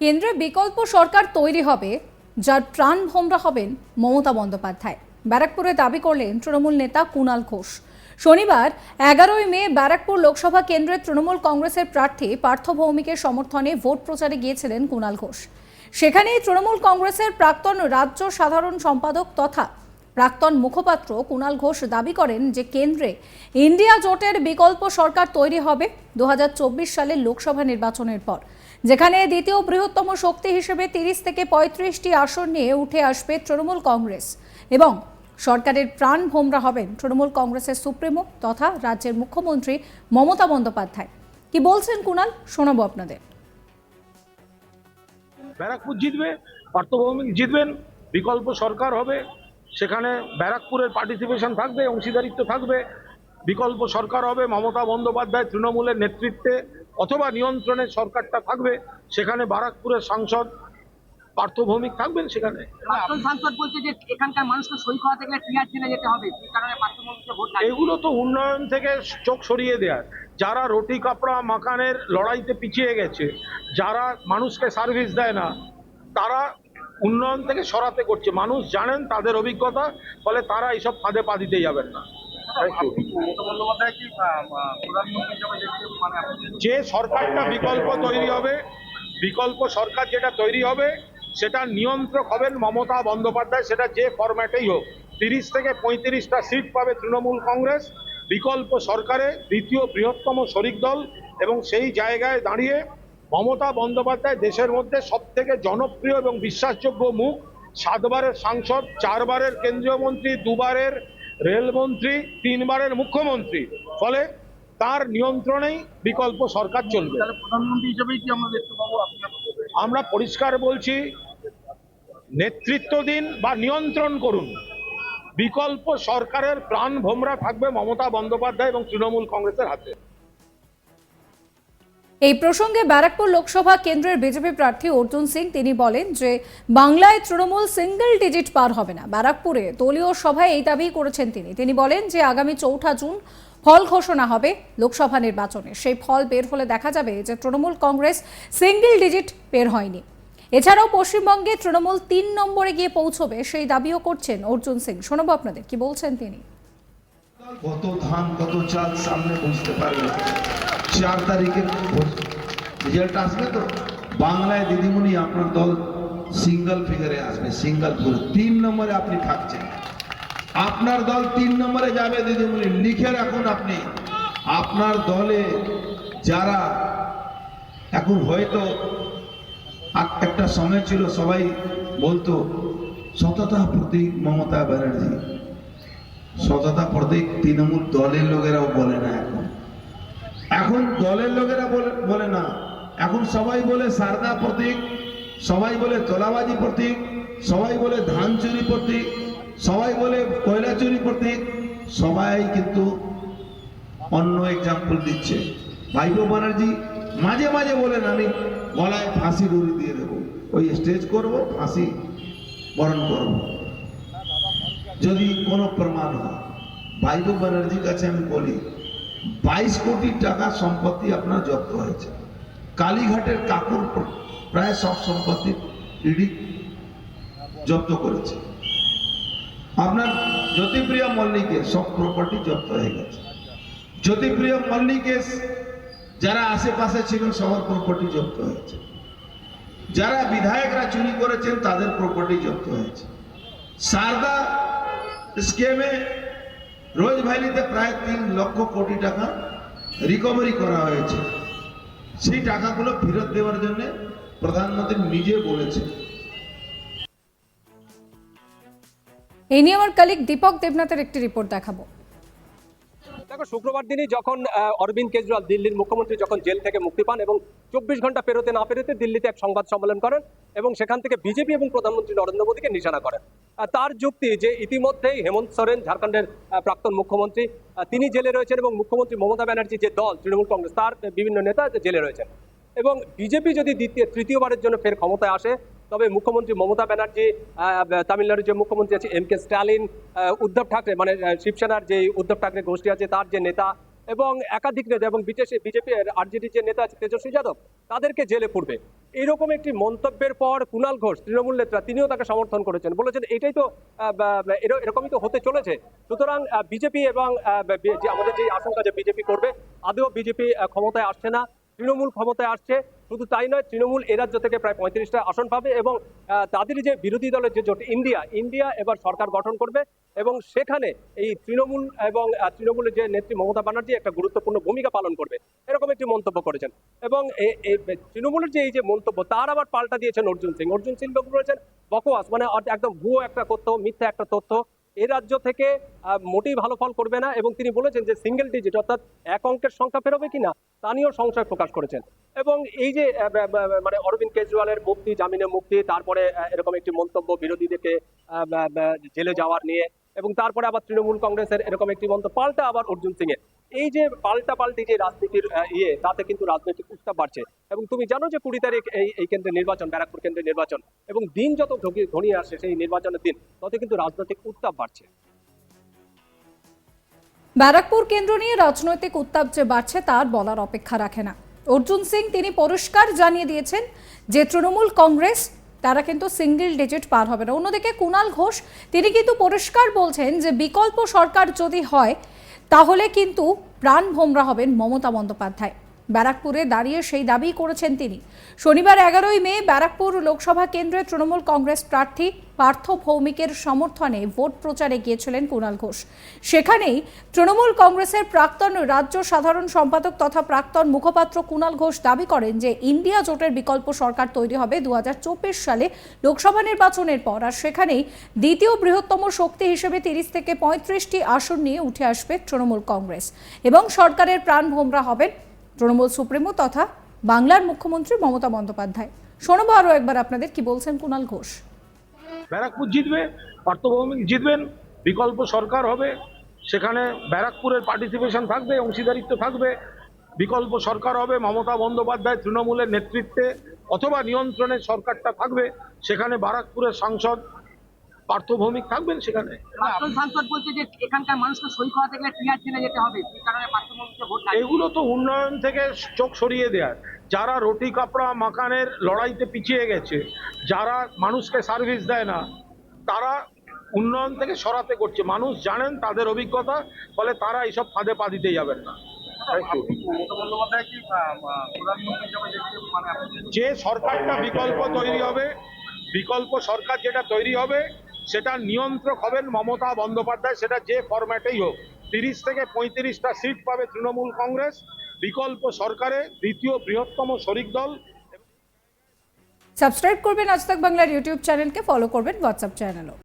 কেন্দ্রে বিকল্প সরকার তৈরি হবে, যার প্রাণ ভোমরা হবেন মমতা বন্দ্যোপাধ্যায়। ব্যারাকপুরে দাবি করলেন তৃণমূল নেতা কুণাল ঘোষ। শনিবার, এগারোই মে, ব্যারাকপুর লোকসভা কেন্দ্রের তৃণমূল কংগ্রেসের প্রার্থী পার্থ ভৌমিকের সমর্থনে ভোট প্রচারে গিয়েছিলেন কুণাল ঘোষ। সেখানেই তৃণমূল কংগ্রেসের প্রাক্তন রাজ্য সাধারণ সম্পাদক তথা প্রাক্তন মুখপাত্র কুণাল ঘোষ দাবি করেন যে কেন্দ্রে ইন্ডিয়া জোটের বিকল্প সরকার তৈরি হবে দু হাজার চব্বিশ সালের লোকসভা নির্বাচনের পর। যেখানে দ্বিতীয় বৃহত্তম শক্তি হিসেবে তিরিশ থেকে পঁয়ত্রিশটি আসন নিয়ে উঠে আসবে তৃণমূল কংগ্রেস এবং সরকারের প্রাণ ভোমরা হবেন তৃণমূল কংগ্রেসের সুপ্রিমো তথা রাজ্যের মুখ্যমন্ত্রী মমতা বন্দ্যোপাধ্যায়। কি বলছেন কুণাল শোনাবো আপনাদের। ব্যারাকপুর জিতবে, পার্থভৌমিক জিতবেন, বিকল্প সরকার হবে, সেখানে ব্যারাকপুরের পার্টিসিপেশন থাকবে, অংশীদারিত্ব থাকবে বিকল্প সরকার হবে মমতা বন্দ্যোপাধ্যায় তৃণমূলের নেতৃত্বে অথবা নিয়ন্ত্রণে সরকারটা থাকবে সেখানে ব্যারাকপুরের সাংসদ পার্থভৌমিক থাকবেন সেখানে। সাংসদ বলছে যে এখানকার মানুষকে সই করাতে গেলে টিআর জেলে যেতে হবে কারণে পার্থমন্ত্রীকে ভোট লাগবে এগুলো তো উন্নয়ন থেকে চোখ সরিয়ে দেওয়ার যারা রুটি কাপড়া মাকানের লড়াইতে পিছিয়ে গেছে যারা মানুষকে সার্ভিস দেয় না তারা উন্নয়ন থেকে সরাতে করছে। মানুষ জানেন তাদের অভিজ্ঞতা ফলে তারা এইসব ফাঁদে পা দিতে যাবেন না। যে সরকারটা বিকল্প তৈরি হবে বিকল্প সরকার যেটা তৈরি হবে সেটা নিয়ন্ত্রক হবেন মমতা বন্দ্যোপাধ্যায় সেটা যে ফরম্যাটেই হোক। তিরিশ থেকে পঁয়ত্রিশটা সিট পাবে তৃণমূল কংগ্রেস বিকল্প সরকারে দ্বিতীয় বৃহত্তম শরিক দল এবং সেই জায়গায় দাঁড়িয়ে মমতা বন্দ্যোপাধ্যায় দেশের মধ্যে সব থেকে জনপ্রিয় এবং বিশ্বাসযোগ্য মুখ সাতবারের সাংসদ চারবারের কেন্দ্রীয় মন্ত্রী দুবারের রেলমন্ত্রী তিনবারের মুখ্যমন্ত্রী ফলে তার নিয়ন্ত্রণেই বিকল্প সরকার চলবে। প্রধানমন্ত্রী হিসেবেই কি আমরা দেখতে পাবো? আমরা পরিষ্কার বলছি নেতৃত্ব দিন বা নিয়ন্ত্রণ করুন। বিকল্প সরকারের প্রাণ ভোমরা থাকবে মমতা বন্দ্যোপাধ্যায় এবং তৃণমূল কংগ্রেসের হাতে। এই প্রসঙ্গে ব্যারাকপুর লোকসভা কেন্দ্রের বিজেপি প্রার্থী অর্জুন সিং, তিনি বলেন যে বাংলায় তৃণমূল সিঙ্গেল ডিজিট পার হবে না। ব্যারাকপুরে দলীয় সভায় এই দাবি করেছেন তিনি। তিনি বলেন যে আগামী চৌঠা জুন ফল ঘোষণা হবে লোকসভা নির্বাচনে। সেই ফল বের হলে দেখা যাবে যে তৃণমূল কংগ্রেস সিঙ্গেল ডিজিট বের হয়নি। এছাড়াও পশ্চিমবঙ্গে তৃণমূল তিন নম্বরে গিয়ে পৌঁছবে সেই দাবিও করছেন অর্জুন সিং। শোনাবো আপনাদের কি বলছেন তিনি। কত ধান, কত চাল সামনে বুঝতে চার তারিখে রেজাল্ট আসবে তো? বাংলায় দিদিমণি আপনার দল সিঙ্গল ফিগারে আসবে সিঙ্গল ফুল তিন নম্বরে আপনি থাকছেন। আপনার দল তিন নম্বরে যাবে দিদিমণি। লিখে রাখুন আপনি। আপনার দলে যারা এখন হয়তো একটা সময় ছিল, সবাই বলতো, সততা প্রতীক মমতা ব্যানার্জি। সততা প্রতীক তৃণমূল দলের লোকেরাও বলে না এখন। এখন দলের লোকেরা বলে না। এখন সবাই বলে সারদা প্রতীক, সবাই বলে তোলাবাজি প্রতীক, সবাই বলে ধান চুরি প্রতীক, সবাই বলে কয়লা চুরি প্রতীক, সবাই কিন্তু অন্য এক্সাম্পল দিচ্ছে। ভাইপো ব্যানার্জি মাঝে মাঝে বলেন, আমি গলায় ফাঁসি দড়ি দিয়ে দেবো। ওই স্টেজ করব, ফাঁসি বরণ করব। যদি কোনো প্রমাণ হয়, ভাইপো ব্যানার্জির কাছে আমি বলি বাইশ কোটি টাকা সম্পত্তি আপনার জব্দ হয়েছে। কালীঘাটের কাকুর প্রায় সব সম্পত্তি ইডি জব্দ করেছে। আপনার জ্যোতিপ্রিয়া মল্লিকের সব প্রপার্টি জব্দ হয়ে গেছে। জ্যোতিপ্রিয় মল্লিকের যারা আশেপাশে ছিলেন, সবার প্রপার্টি জব্দ হয়েছে। যারা বিধায়করা চুরি করেছেন, তাদের প্রপার্টি জব্দ হয়েছে। সারদা স্কেমে রোজ ভ্যালিতে প্রায় তিন লক্ষ কোটি টাকা রিকভারি করা হয়েছে। সেই টাকাগুলো ফেরত দেওয়ার জন্য প্রধানমন্ত্রী নিজে বলেছে এই নিয়ে আমার কালিক দীপক দেবনাথের একটি রিপোর্ট দেখাবো। দেখো, শুক্রবার দিনই যখন অরবিন্দ কেজরিওয়াল দিল্লির মুখ্যমন্ত্রী যখন জেল থেকে মুক্তি পান এবং চব্বিশ ঘণ্টা পেরোতে না পেরোতে দিল্লিতে এক সংবাদ সম্মেলন করেন এবং সেখান থেকে বিজেপি এবং প্রধানমন্ত্রী নরেন্দ্র মোদীকে নিশানা করেন। তার যুক্তি যে ইতিমধ্যেই হেমন্ত সোরেন, ঝাড়খণ্ডের প্রাক্তন মুখ্যমন্ত্রী তিনি জেলে রয়েছেন এবং মুখ্যমন্ত্রী মমতা ব্যানার্জি যে দল, তৃণমূল কংগ্রেস, তার বিভিন্ন নেতা জেলে রয়েছেন। এবং বিজেপি যদি দ্বিতীয়, তৃতীয়বারের জন্য ফের ক্ষমতায় আসে তবে মুখ্যমন্ত্রী মমতা ব্যানার্জি তামিলনাড়ুর যে মুখ্যমন্ত্রী আছে এম কে স্ট্যালিন উদ্ধব ঠাকরে মানে শিবসেনার যে উদ্ধব ঠাকরে গোষ্ঠী আছে তার যে নেতা এবং একাধিক নেতা এবং বিজেপি বিজেপি আরজেডির যে নেতা আছে তেজস্বী যাদব, তাদেরকে জেলে পুরবে এইরকম একটি মন্তব্যের পর কুণাল ঘোষ, তৃণমূল নেতা তিনিও তাকে সমর্থন করেছেন। বলেছেন, এটাই তো এরকমই তো হতে চলেছে। সুতরাং বিজেপি এবং আমাদের যে আশঙ্কা যে বিজেপি করবে, আদৌ বিজেপি ক্ষমতায় আসছে না। তৃণমূল ক্ষমতায় আসছে শুধু তাই নয় তৃণমূল এ রাজ্য থেকে প্রায় পঁয়ত্রিশটা আসন পাবে এবং আহ, তাদেরই যে বিরোধী দলের যে জোট ইন্ডিয়া ইন্ডিয়া এবার সরকার গঠন করবে এবং সেখানে এই তৃণমূল এবং তৃণমূলের যে নেত্রী মমতা ব্যানার্জি একটা গুরুত্বপূর্ণ ভূমিকা পালন করবে এরকম একটি মন্তব্য করেছেন। এবং তৃণমূলের যে এই যে মন্তব্য তার আবার পাল্টা দিয়েছেন অর্জুন সিং। অর্জুন সিং বলেছেন বকওয়াস মানে একদম ভুয়ো একটা তথ্য মিথ্যা একটা তথ্য এই রাজ্য থেকে মোটেই ভালো ফল করবে না এবং তিনি বলেছেন যে সিঙ্গেল ডিজিট অর্থাৎ এক অঙ্কের সংখ্যা পেরোবে কিনা, তা নিয়েও সংশয় প্রকাশ করেছেন। এবং এই যে মানে অরবিন্দ কেজরিওয়ালের মুক্তি জামিনে মুক্তি, তারপরে এরকম একটি মন্তব্য বিরোধীদেরকে জেলে যাওয়ার নিয়ে এবং তারপরে আবার তৃণমূল কংগ্রেসের এরকম একটি মন্তব্য। পাল্টা আবার অর্জুন সিং এর এই যে পাল্টা পাল্টি যে রাজনীতির ইয়ে তাতে কিন্তু রাজনৈতিক উত্তাপ বাড়ছে। এবং তুমি জানো যে কুড়ি তারিখ এই এই কেন্দ্রে নির্বাচন, ব্যারাকপুর কেন্দ্রের নির্বাচন, এবং দিন যত ঘনিয়ে আসে সেই নির্বাচনের দিন, তত কিন্তু রাজনৈতিক উত্তাপ বাড়ছে। ব্যারাকপুর কেন্দ্র নিয়ে রাজনৈতিক উত্তাপ যে বাড়ছে, তার বলার অপেক্ষা রাখে না। অর্জুন সিং তিনি পরিষ্কার জানিয়ে দিয়েছেন যে তৃণমূল কংগ্রেস তারা কিন্তু সিঙ্গেল ডিজিট পার হবে না। অন্যদিকে কুনাল ঘোষ, তিনি কিন্তু পরিষ্কার বলছেন যে বিকল্প সরকার যদি হয়, তাহলে কিন্তু প্রাণ ভোমরা হবেন মমতা বন্দ্যোপাধ্যায়। ব্যারাকপুরে দাঁড়িয়ে সেই দাবি করেছেন তিনি। শনিবার এগারোই মে ব্যারাকপুর লোকসভা কেন্দ্রে তৃণমূল কংগ্রেস প্রার্থী পার্থ ভৌমিকের সমর্থনে ভোট প্রচারে গিয়েছিলেন কুণাল ঘোষ। সেখানেই তৃণমূল কংগ্রেসের প্রাক্তন রাজ্য সাধারণ সম্পাদক তথা প্রাক্তন মুখপাত্র কুণাল ঘোষ দাবি করেন যে ইন্ডিয়া জোটের বিকল্প সরকার তৈরি হবে দু হাজার চব্বিশ সালে লোকসভা নির্বাচনের পর। আর সেখানেই দ্বিতীয় বৃহত্তম শক্তি হিসেবে তিরিশ থেকে পঁয়ত্রিশটি আসন নিয়ে উঠে আসবে তৃণমূল কংগ্রেস। এবং সরকারের প্রাণ ভোমরা হবেন তৃণমূল সুপ্রিমো তথা বাংলার মুখ্যমন্ত্রী মমতা বন্দ্যোপাধ্যায়। শোনাবো আরও একবার আপনাদের কি বলছেন কুণাল ঘোষ। ব্যারাকপুর জিতবে, পার্থভৌমিক জিতবেন, বিকল্প সরকার হবে, সেখানে ব্যারাকপুরের পার্টিসিপেশন থাকবে, অংশীদারিত্ব থাকবে, বিকল্প সরকার হবে, মমতা বন্দ্যোপাধ্যায় তৃণমূলের নেতৃত্বে অথবা নিয়ন্ত্রণে সরকারটা থাকবে, সেখানে ব্যারাকপুরের সাংসদ পার্থভৌমিক থাকবেন সেখানে। সাংসদ বলছে যে এখানকার মানুষকে সই করাতে গেলে টিআর জেলে যেতে হবে এই কারণে পার্থমন্ত্রীকে ভোট এগুলো তো উন্নয়ন থেকে চোখ সরিয়ে দেওয়ার যারা রুটি কাপড়া মাকানের লড়াইতে পিছিয়ে গেছে যারা মানুষকে সার্ভিস দেয় না তারা উন্নয়ন থেকে সরাতে করছে। মানুষ জানেন তাদের অভিজ্ঞতা ফলে তারা এইসব ফাঁদে পা দিতে যাবেন না। যে সরকারটা বিকল্প তৈরি হবে বিকল্প সরকার যেটা তৈরি হবে সেটা নিয়ন্ত্রক হবেন মমতা বন্দ্যোপাধ্যায়, সেটা যে ফরম্যাটেই হোক। তিরিশ থেকে পঁয়ত্রিশটা সিট পাবে তৃণমূল কংগ্রেস, বিকল্প সরকারে, দ্বিতীয় বৃহত্তম শরিক দল। সাবস্ক্রাইব করবেন আজ তক বাংলার ইউটিউব চ্যানেলকে, ফলো করবেন হোয়াটসঅ্যাপ চ্যানেলও।